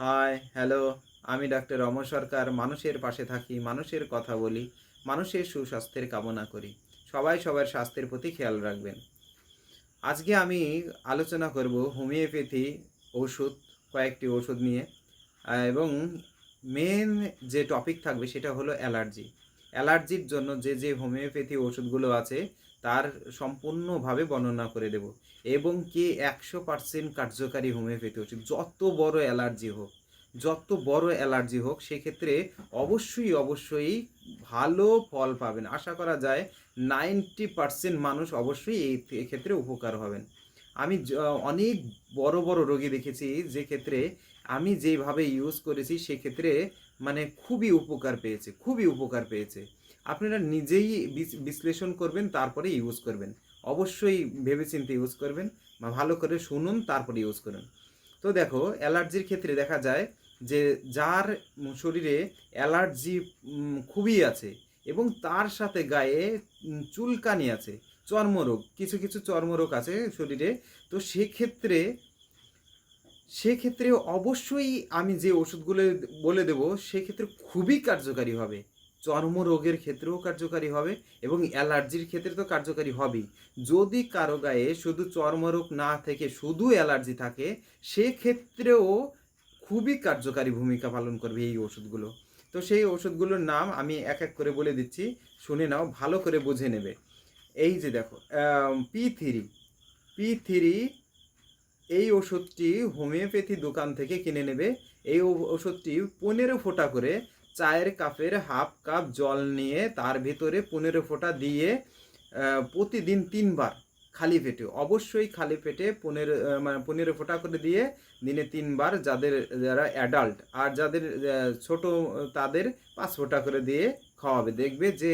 High hello আমি doctor Rom Sarkar, মানুষের পাশে থাকি, মানুষের কথা বলি, মানুষের সুস্বাস্থ্যের কামনা করি। সবাই সবার স্বাস্থ্যের প্রতি খেয়াল রাখবেন। আজকে আমি আলোচনা করব হোমিওপ্যাথি ওষুধ, কয়েকটি ওষুধ নিয়ে। এবং মেন যে টপিক থাকবে সেটা হলো অ্যালার্জি। অ্যালার্জির জন্য যে যে হোমিওপ্যাথি ওষুধগুলো আছে তার সম্পূর্ণভাবে বর্ণনা করে দেব। এবং কি একশো পার্সেন্ট কার্যকারী হোমিওপ্যাথি ওষুধ যত বড় অ্যালার্জি হোক, যত বড় অ্যালার্জি হোক, সেক্ষেত্রে অবশ্যই অবশ্যই ভালো ফল পাবেন। আশা করা যায় নাইনটি পার্সেন্ট মানুষ অবশ্যই এই ক্ষেত্রে উপকার হবেন। আমি অনেক বড় বড় রোগী দেখেছি যে ক্ষেত্রে আমি যেভাবে ইউজ করেছি, সেক্ষেত্রে মানে খুবই উপকার পেয়েছে, খুবই উপকার পেয়েছে। আপনারা নিজেই বিশ্লেষণ করবেন, তারপরে ইউজ করবেন। অবশ্যই ভেবেচিন্তে ইউজ করবেন বা ভালো করে শুনুন, তারপরে ইউজ করুন। তো দেখো, অ্যালার্জির ক্ষেত্রে দেখা যায় যে যার শরীরে অ্যালার্জি খুবই আছে এবং তার সাথে গায়ে চুলকানি আছে, চর্মরোগ, কিছু কিছু চর্মরোগ আছে শরীরে। তো সেক্ষেত্রে সেক্ষেত্রে অবশ্যই আমি যে ওষুধগুলো বলে দেবো, সেক্ষেত্রে খুবই কার্যকারী হবে। চর্মরোগের ক্ষেত্রেও কার্যকারী হবে এবং অ্যালার্জির ক্ষেত্রে তো কার্যকারী হবেই। যদি কারও গায়ে শুধু চর্মরোগ না থেকে শুধু অ্যালার্জি থাকে, সেক্ষেত্রেও খুবই কার্যকারী ভূমিকা পালন করবে এই ওষুধগুলো। তো সেই ওষুধগুলোর নাম আমি এক এক করে বলে দিচ্ছি, শুনে নাও, ভালো করে বুঝে নেবে। এই যে দেখো পি থ্রি পি থ্রি এই ওষুধটি হোমিওপ্যাথি দোকান থেকে কিনে নেবে। এই ওষুধটি পনেরো ফোঁটা করে চায়ের কাপের হাফ কাপ জল নিয়ে তার ভিতরে পনেরো ফোঁটা দিয়ে প্রতিদিন তিনবার খালি পেটে, অবশ্যই খালি পেটে পনেরো মানে পনেরো ফোঁটা করে দিয়ে দিনে তিনবার যাদের, যারা অ্যাডাল্ট আর যাদের ছোট, তাদের পাঁচ ফোঁটা করে দিয়ে খাওয়াবে। দেখবে যে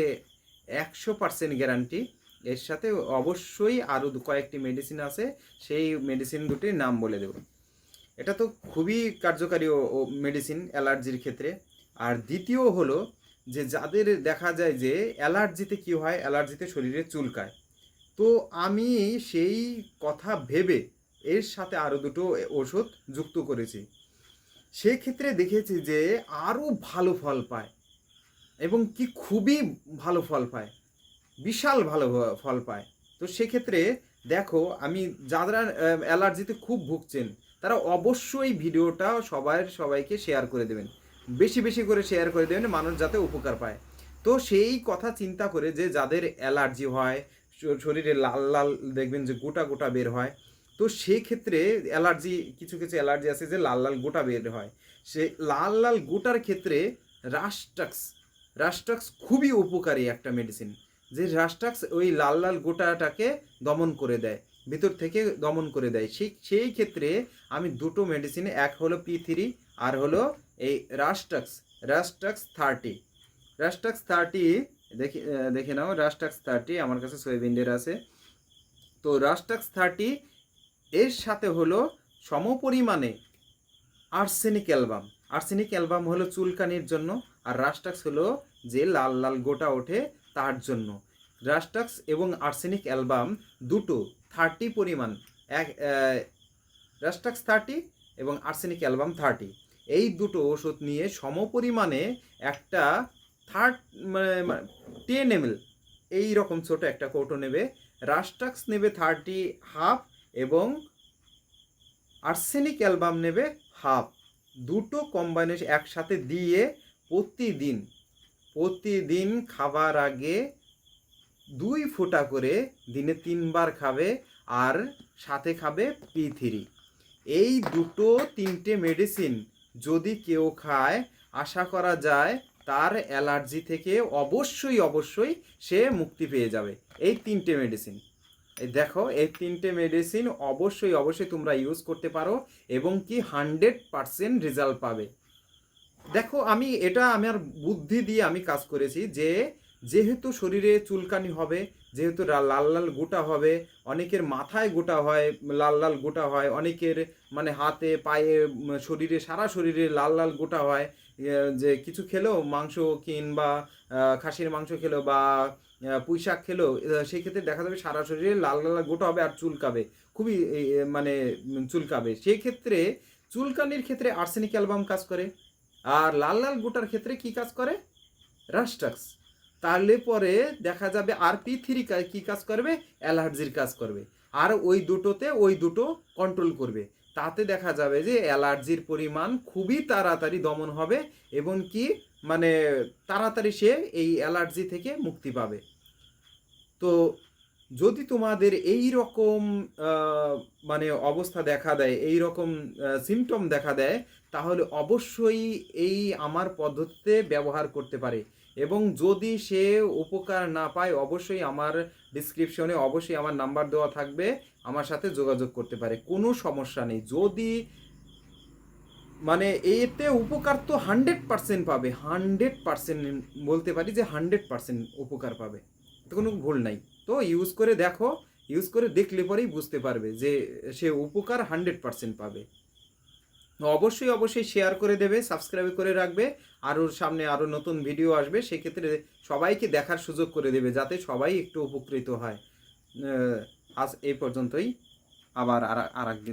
একশো পার্সেন্ট গ্যারান্টি এর সাথে অবশ্যই আরও কয়েকটি মেডিসিন আছে, সেই মেডিসিন দুটির নাম বলে দেব। এটা তো খুবই কার্যকারী মেডিসিন অ্যালার্জির ক্ষেত্রে। আর দ্বিতীয় হলো যে যাদের দেখা যায় যে অ্যালার্জিতে কি হয়, অ্যালার্জিতে শরীরে চুলকায় তো আমি সেই কথা ভেবে এর সাথে আরও দুটো ওষুধ যুক্ত করেছি। সেক্ষেত্রে দেখেছি যে আরও ভালো ফল পায় এবং কি খুবই ভালো ফল পায়, বিশাল ভালো ফল পায়। তো সেক্ষেত্রে দেখো, আমি যারা অ্যালার্জিতে খুব ভুগছেন, তারা অবশ্যই ভিডিওটা সবাই সবাইকে শেয়ার করে দেবেন। বেশি বেশি করে শেয়ার করে দেবেন, মানুষ যাতে উপকার পায়। তো সেই কথা চিন্তা করে যে যাদের অ্যালার্জি হয় শরীরে লাল লাল দেখবেন যে গোটা গোটা বের হয়, তো সেই ক্ষেত্রে অ্যালার্জি, কিছু কিছু অ্যালার্জি আছে যে লাল লাল গোটা বের হয়। সে লাল লাল গোটার ক্ষেত্রে রাস্টাক্স রাস্টাক্স খুবই উপকারী একটা মেডিসিন যে রাস্টাক্স ওই লাল লাল গোটাটাকে দমন করে দেয়, ভিতর থেকে দমন করে দেয়। সেই সেই ক্ষেত্রে আমি দুটো মেডিসিন এক হলো পি থ্রি আর হলো এই রাস্টাক্স রাস্টাক্স থার্টি রাস্টাক্স থার্টি দেখে দেখে নাও রাস্টাক্স থার্টি আমার কাছে সোয়াবিনের আছে। তো রাস্টাক্স থার্টি এর সাথে হলো সমপরিমাণে আর্সেনিক অ্যালবাম আর্সেনিক অ্যালবাম হলো চুলকানির জন্য আর রাস্টাক্স হলো যে লাল লাল গোটা ওঠে তার জন্য। রাস্টাক্স এবং আর্সেনিক অ্যালবাম দুটো থার্টি পরিমাণ। এক রাস্টাক্স থার্টি এবং আর্সেনিক অ্যালবাম থার্টি এই দুটো ওষুধ নিয়ে সমপরিমাণে একটা থার্ড মানে টেন এম এই রকম ছোট একটা কৌটো নেবে। রাস্টাক্স নেবে থার্টি হাফ এবং আর্সেনিক অ্যালবাম নেবে হাফ দুটো কম্বাইনেশন একসাথে দিয়ে প্রতিদিন প্রতিদিন খাবার আগে দুই ফোঁটা করে দিনে তিনবার খাবে আর সাথে খাবে পি থ্রি এই দুটো তিনটে মেডিসিন যদি কেউ খায়, আশা করা যায় তার অ্যালার্জি থেকে অবশ্যই অবশ্যই সে মুক্তি পেয়ে যাবে। এই তিনটে মেডিসিন এই দেখো, এই তিনটে মেডিসিন অবশ্যই অবশ্যই তোমরা ইউজ করতে পারো এবং কি হান্ড্রেড পারসেন্ট রেজাল্ট পাবে। দেখো, আমি এটা আমার বুদ্ধি দিয়ে আমি কাজ করেছি যে, যেহেতু শরীরে চুলকানি হবে যেহেতু লাল লাল গোটা হবে, অনেকের মাথায় গোটা হয়, লাল লাল গোটা হয়, অনেকের মানে হাতে, পায়ে শরীরে, সারা শরীরে লাল লাল গোটা হয়। যে কিছু খেলো মাংস কিংবা খাসির মাংস খেলো বা পুঁই শাক খেলো সেই ক্ষেত্রে দেখা যাবে সারা শরীরে লাল লাল গোটা হবে আর চুলকাবে। খুবই মানে চুলকাবে। সেই ক্ষেত্রে চুলকানির ক্ষেত্রে আর্সেনিক অ্যালবাম কাজ করে। আর লাল লাল গোটার ক্ষেত্রে কি কাজ করে? রাস্টাক্স তাহলে পরে দেখা যাবে আর পি থ্রি কী কাজ করবে? অ্যালার্জির কাজ করবে। আর ওই দুটোতে ওই দুটো কন্ট্রোল করবে। তাতে দেখা যাবে যে অ্যালার্জির পরিমাণ খুবই তাড়াতাড়ি দমন হবে এবং কি মানে তাড়াতাড়ি সে এই অ্যালার্জি থেকে মুক্তি পাবে। তো যদি তোমাদের এই রকম মানে অবস্থা দেখা দেয়, এই রকম সিমটম দেখা দেয়, তাহলে অবশ্যই এই আমার পদ্ধতিতে ব্যবহার করতে পারে। এবং যদি সে উপকার না পায়, অবশ্যই আমার ডিসক্রিপশনে অবশ্যই আমার নাম্বার দেওয়া থাকবে, আমার সাথে যোগাযোগ করতে পারে, কোনো সমস্যা নেই। যদি মানে এতে উপকার তো হান্ড্রেড পার্সেন্ট পাবে হান্ড্রেড পার্সেন্ট বলতে পারি যে হান্ড্রেড পার্সেন্ট উপকার পাবে তো কোনো ভুল নাই। তো ইউজ করে দেখো ইউজ করে দেখলে পরেই বুঝতে পারবে যে সে উপকার হান্ড্রেড পার্সেন্ট পাবে। অবশ্যই অবশ্যই শেয়ার করে দেবে সাবস্ক্রাইব করে রাখবে। আর ওর সামনে আরও নতুন ভিডিও আসবে, সেক্ষেত্রে সবাইকে দেখার সুযোগ করে দেবে, যাতে সবাই একটু উপকৃত হয়। আজ এই পর্যন্তই। আবার আর আর একদিন